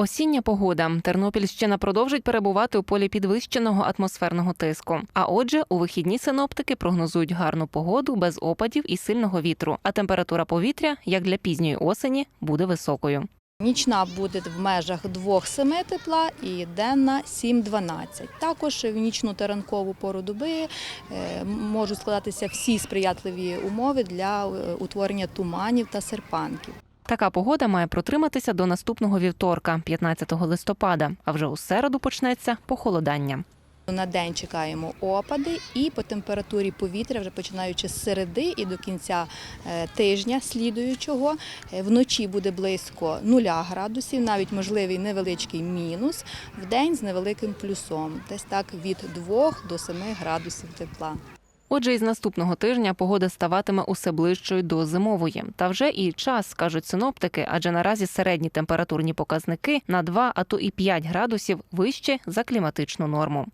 Осіння погода. Тернопільщина продовжить перебувати у полі підвищеного атмосферного тиску. А отже, у вихідні синоптики прогнозують гарну погоду без опадів і сильного вітру. А температура повітря, як для пізньої осені, буде високою. Нічна буде в межах 2-7 тепла і денна 7-12. Також в нічну та ранкову пору доби е, можуть складатися всі сприятливі умови для е, утворення туманів та серпанків. Така погода має протриматися до наступного вівторка, 15 листопада. А вже у середу почнеться похолодання. На день чекаємо опади, і по температурі повітря, вже починаючи з середи і до кінця е, тижня слідуючого, е, вночі буде близько 0 градусів, навіть можливий невеличкий мінус, в день з невеликим плюсом, десь так від 2 до 7 градусів тепла. Отже, із наступного тижня погода ставатиме усе ближчою до зимової. Та вже і час, кажуть синоптики, адже наразі середні температурні показники на 2, а то і 5 градусів вище за кліматичну норму.